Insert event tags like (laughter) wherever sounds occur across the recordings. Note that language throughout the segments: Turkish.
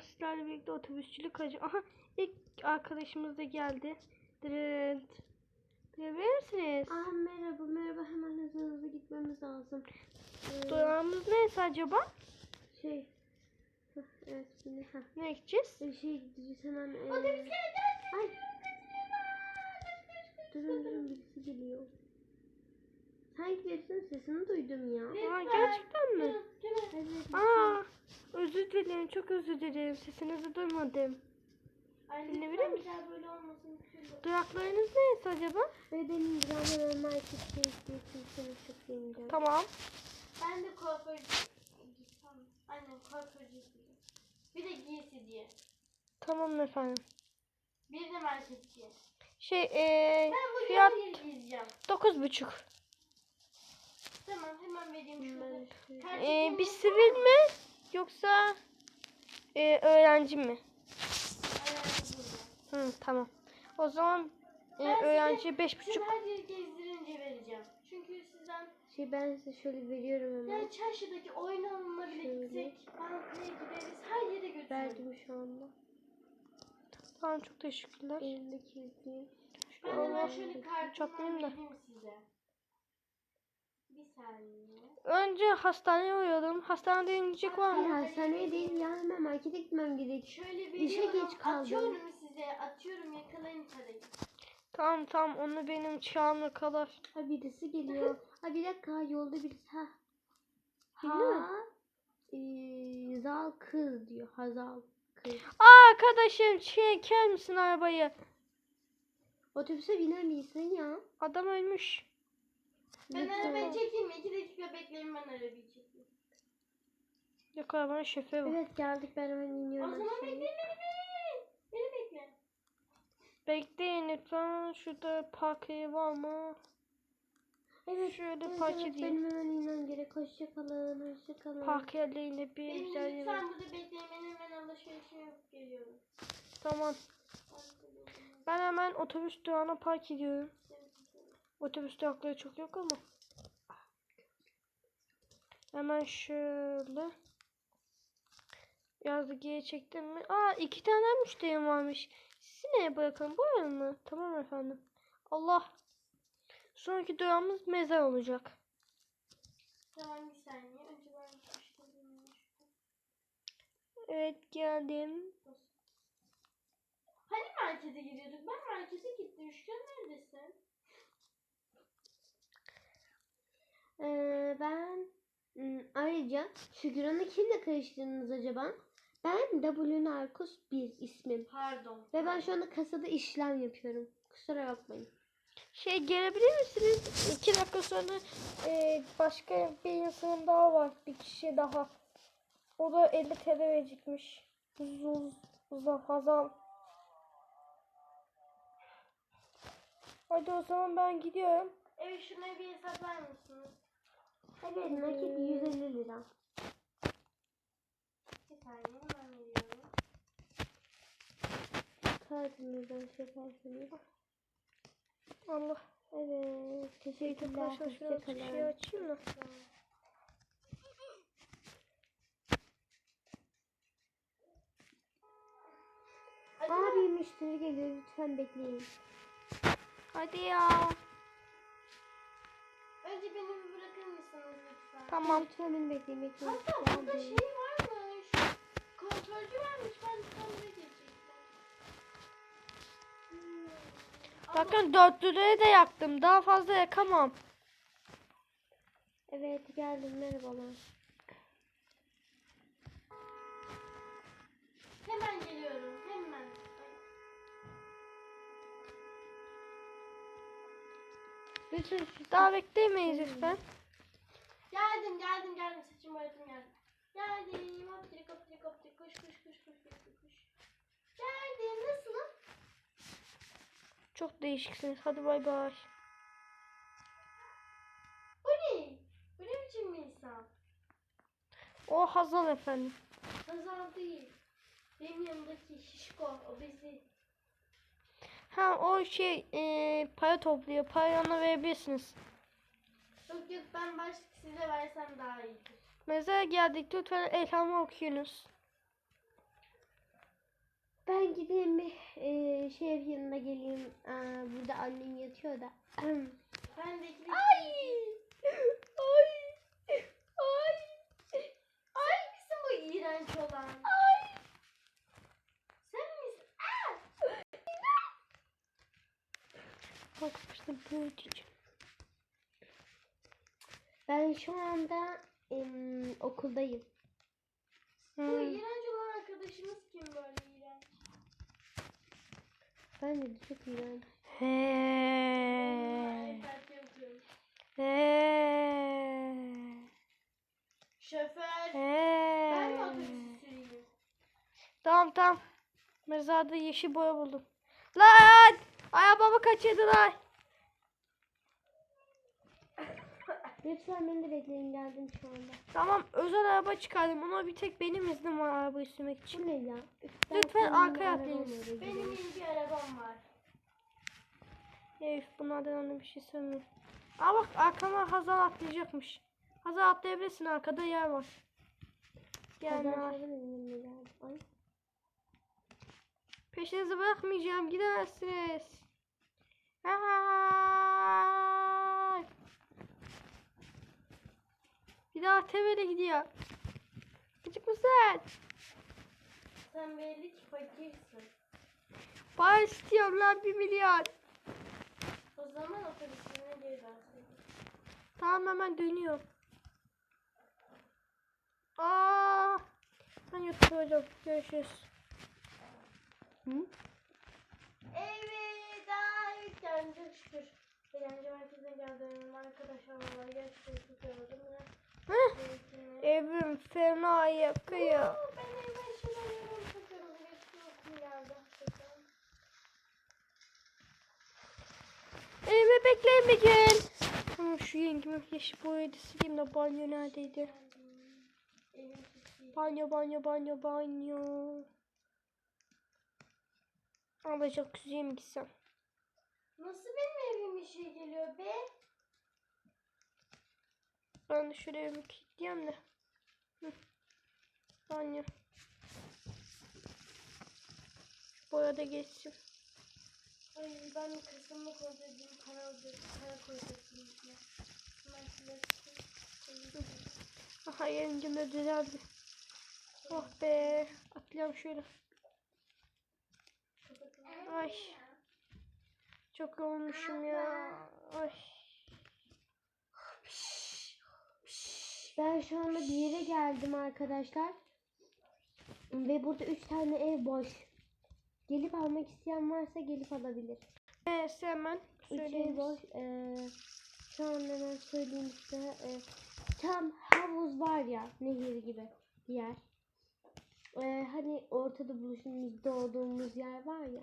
sizlerle birlikte otobüsçülük acı. Aha ilk arkadaşımız da geldi. Dırınt. Duyabilir misiniz? Ah merhaba merhaba hemen hızlı hızlı gitmemiz lazım. Ee, Durağımız neresi acaba? şey. Hah, evet yine ha. Ne gideceğiz? Bir şey gideceğiz hemen. Ee... Ay. Durun durun birisi geliyor. Hayır sesini duydum ya. Aa, gerçekten mi? Evet. Aa, özür dilerim çok özür dilerim sesinizi duymadım. Dinleyebilir misin? Şey Duraklarınız neresi acaba? Bedenim biraz normal çıktı. Seni çıkayım diye. Tamam. Ben de kuaförcü gitsem. Aynen kuaförcü. Bir de giysiciye. Tamam efendim. Bir de marketçiye. Şey eee fiyat 9,5. Tamam hemen vereyim şurada. Yılın bir sivil mi? Yoksa eee, öğrenci mi? Hı, tamam. O zaman eee, Ben öğrenci beş buçuk. gezdirince vereceğim. Çünkü sizden Şey ben size şöyle veriyorum hemen. yani çarşıdaki oyun alanına bile Şöyle. gitsek, bankaya gideriz, her yere götürürüm. Verdim şu anda. Tamam çok teşekkürler. Elimdeki izleyeyim. Ben hemen şöyle kartımdan vereyim size. Bir saniye. Önce hastaneye uğrayalım. Hastanede inecek var Hayır mı? hastaneye değil ya hemen markete gitmem gerek. Şöyle İşe veriyorum. geç kaldım. Atıyorum size. Atıyorum yakalayın parayı. Tamam tamam onu benim çağımla kadar. Ha birisi geliyor. Ha bir dakika yolda birisi. Ha. Ha. Ee, zal kız diyor. Hazal kız. Aa arkadaşım çeker misin arabayı? Otobüse biner misin ya? Adam ölmüş. Ben Lütfen. arabayı çekeyim mi? İki dakika bekleyin ben arabayı çekeyim. Yok arabanın şoförü var. Evet geldik ben hemen O iniyorum zaman aşağıya. bekleyin beni. Beni bekle. Bekleyin lütfen. Şurada park yeri var mı? Evet. Şöyle evet, park evet, edeyim. benim hemen inmem gerek. Hoşçakalın. Hoşçakalın. Park yerlerinde bir Benim güzel yeri. lütfen burada bekleyin. Ben hemen alışverişimi yapıp geliyorum. Tamam. Ben hemen otobüs durağına park ediyorum. Otobüs durakları çok yok ama. Hemen şöyle. Geri çektim mi? Aa iki tane müşterim varmış. Sizi neye bırakalım? Buraya mı? Tamam efendim. Allah. Sonraki durağımız mezar olacak. Tamam bir saniye. Önce ben Evet geldim. Hani markete gidiyorduk? Ben markete gittim. Şükran neredesin? Ee, ben ayrıca Şükran'ı kimle karıştırdınız acaba? Ben W Narcos 1 ismim. Pardon. Ve ben şu anda kasada işlem yapıyorum. Kusura bakmayın. Şey gelebilir misiniz? İki dakika sonra e, başka bir insanım daha var. Bir kişi daha. O da 50 TL verecekmiş. Zuz, Hazal. Hadi o zaman ben gidiyorum. Evet şuna bir hesap ver misiniz? Evet nakit 150 lira. Bir saniye hemen veriyorum. Kartımızdan yaparsınız. Allah. Evet teşekkürler. Bir şey açayım. Acaba Abi müşteri geliyor lütfen bekleyin. Hadi ya. Tamam. Beni bekleyin bekleyin. Hatta burada şey varmış. Kontrolcü varmış. Ben buraya gelecektim. Hmm. Bakın dörtlüleri de yaktım. Daha fazla yakamam. Evet geldim merhabalar. hemen geliyorum. Hemen. Lütfen Daha bekleyemeyiz lütfen. Çok değişiksiniz. Hadi bay bay. Bu ne? Bu ne biçim insan? O Hazal efendim. Hazal değil. Benim yanımdaki şişko. O bizi. Ha o şey e, para topluyor. Parayı ona verebilirsiniz. Yok yok ben başka size versem daha iyidir. Mezara geldik. Lütfen elhamı okuyunuz. Ben gideyim bir e, şehir yanına geleyim. Aa, burada annem yatıyor da. Ben de iki Ay! Ay! Ay! Sen misin bu iğrenç olan? Ay! Sen misin? Bakmıştım büyüteceğim. Ben şu anda em, okuldayım. Bu Hmm. iğrenç olan arkadaşımız kim böyle? Ben de çok iğrenç. He. Şoför. He. Ben mi otobüsü süreyim? Tamam tamam. Mezarda yeşil boya buldum. Lan! Arabamı kaçırdılar. Lütfen beni de bekleyin geldim şu anda. Tamam özel araba çıkardım. Ona bir tek benim iznim var arabayı sürmek için. Bu ne ya? Ben Lütfen arkaya arabamla atlayın. oraya Benim yeni bir arabam var. Elif bunlardan ona bir şey söylemiyor. Aa bak arkama Hazal atlayacakmış. Hazal atlayabilirsin arkada yer var. Gel. Peşinizi bırakmayacağım. Gidemezsiniz. Ay. Bir daha TV'de gidiyor. Küçük mısın? Sen belli ki fakirsin. Para istiyorum lan bir milyon. O zaman otobüsüne geri. Tamam hemen dönüyorum. Aa, ben yuttum Görüşürüz. Hı? Elveda yüklendi şükür. Eğlence merkezine geldim. Arkadaşlar var. Gerçekten ya. Heh, evim fena yakıyor. Çok. Evime bekleyin bir gün. Tamam şu yengemi yeşil boyayı sileyim de banyo neredeydi? Evim. Banyo banyo banyo banyo. Alacak güzel mi gitsem? Nasıl benim evime şey geliyor be? Ben de şöyle evimi kilitleyeyim de. Hı. Banyo. Şu boya da geçsin. Ay ben de kısımda koyduğum para. Para koyacaktım. Hemen size. Aha yengem de düzeldi. Oh be. Atlayalım şöyle. Ay. Çok yorulmuşum ya. Ay. Ben şu anda bir yere geldim arkadaşlar. Ve burada üç tane ev boş. Gelip almak isteyen varsa gelip alabilir. Neyse hemen Üç ev söyleyeyim. boş. Ee, şu an hemen söyleyeyim size. Ee, tam havuz var ya nehir gibi bir yer. Ee, hani ortada buluştuğumuz doğduğumuz yer var ya.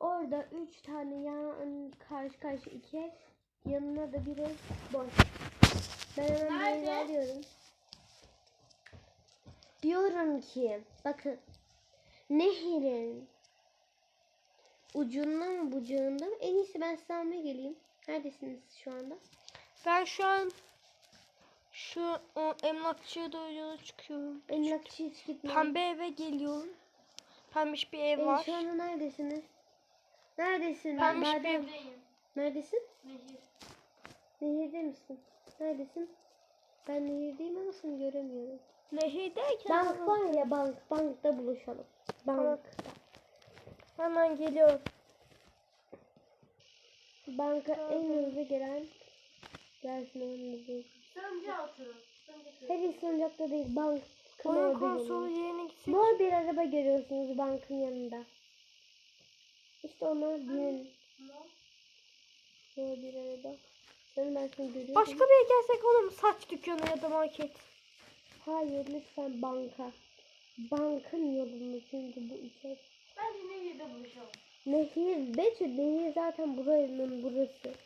Orada üç tane yan karşı karşı iki ev. Yanına da bir ev boş. Ben hemen Nerede? arıyorum. Diyorum ki bakın nehirin ucundan mı bucağından mı? En iyisi ben size almaya geleyim. Neredesiniz şu anda? Ben şu an şu o, emlakçıya doğru yola çıkıyorum. Emlakçı hiç gitmedim. Pembe eve geliyorum. Pembiş bir ev Ee, var. şu anda neredesiniz? Neredesin? Pembiş bir. Evdeyim. Neredesin? Nehir. Nehirde misin? Neredesin? Ben nehirdeyim ama seni göremiyorum. Nehirdeyken Bank var ya bank. Bankta buluşalım. Bankta. hemen geliyorum. Banka en hızlı gelen gelsin önümüzde. Sönce oturun. Hayır salıncakta değil bank. Oyun konsolu yerine gitsek. Mor bir araba görüyorsunuz bankın yanında. İşte ona binin. Mor bir araba. Canım ben seni görüyorum. Başka bir yere gelsek olur mu? Saç dükkanı ya da market. Hayır lütfen banka. Bankın yolunu çünkü bu içer. Bence nehirde buluşalım. Nehir, Betül nehir zaten buranın burası.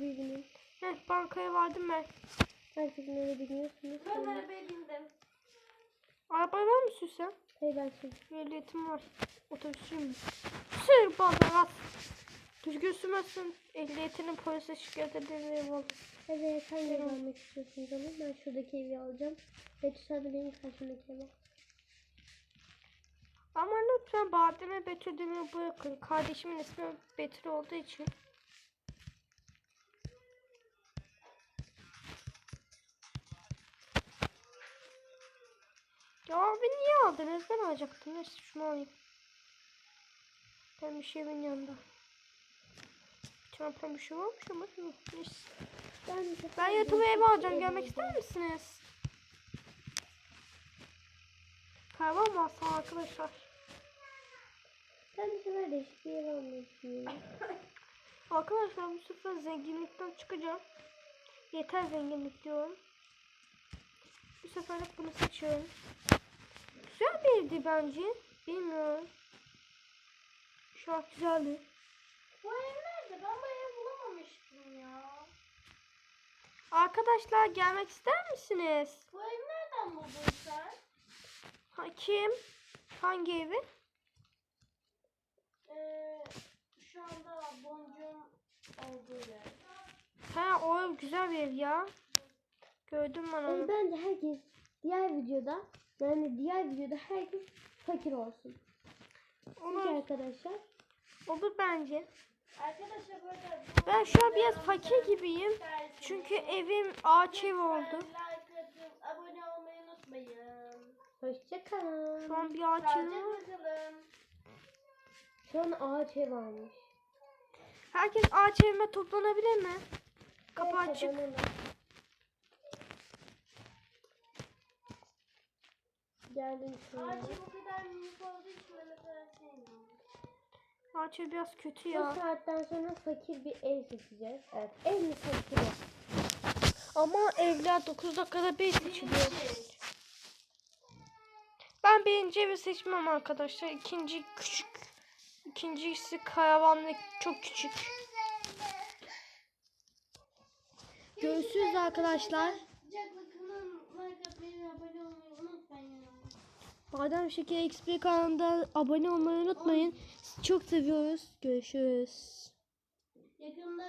Birinin. Heh, bankaya vardım ben. Herkesin öyle biliyorsunuz. Ben arabaya bindim. Arabaya var mı sürsem? Hayır ben şimdi. Ehliyetim var. Otobüsüm mü? Sür bana Düzgün sürmezsin. Ehliyetinin polise şikayet ederim olur. Evet sen de almak istiyorsun canım. Ben şuradaki evi alacağım. Betül sen de benim karşımdaki evi. Ama lütfen Badem'e Betül demeyi bırakın. Kardeşimin ismi Betül olduğu için. Ya abi niye aldınız? Ben alacaktım. Neyse şunu alayım. Ben bir şeyin yanında. Bir tane pembe şey varmış ama yok. Neyse. Ben, sefer Ben yatılı eve fakir alacağım. Gelmek evine ister misiniz? Karavan mı alsam arkadaşlar? Ben bu sefer değişik bir yer düşünüyorum. (laughs) Arkadaşlar bu sefer zenginlikten çıkacağım. Yeter zenginlik diyorum. Bu seferlik bunu seçiyorum. Güzel bir evdi bence. Bilmiyorum. Şu an güzeldi. Bu evi bulamamıştım ya. Arkadaşlar gelmek ister misiniz? Bu evi nereden buldun sen? Ha, kim? Hangi evi? Ee, şu anda boncuğun olduğu yer. Ha o ev güzel bir ev ya. Gördüm ben Yani onu. bence herkes diğer videoda yani diğer videoda herkes fakir olsun. Peki Olur, arkadaşlar. olur bence. Ben şu an biraz fakir gibiyim. Çünkü evim ağaç ev oldu. Like atıp abone olmayı unutmayın. Hoşçakalın. Şu an bir ağaç evi var. Şu an ağaç ev almış. Herkes ağaç evime toplanabilir mi? Kapı Evet, açık. Geldim şu an. Ağacı bu kadar minik olduğu için ben o kadar sevmiyorum. Ev biraz kötü Bu ya. saatten sonra fakir bir ev seçeceğiz. Evet. En mi fakir ev? Ama evler 9 dakikada bir seçiliyor. Ben birinci evi seçmem arkadaşlar. İkinci küçük. İkincisi karavanlı çok küçük. Görüşürüz arkadaşlar. Sıcakla kalın. Like atmayı ve abone olmayı unutmayın. Badem Şekeri XP kanalında abone olmayı unutmayın. Sizi çok seviyoruz. Görüşürüz. Yakında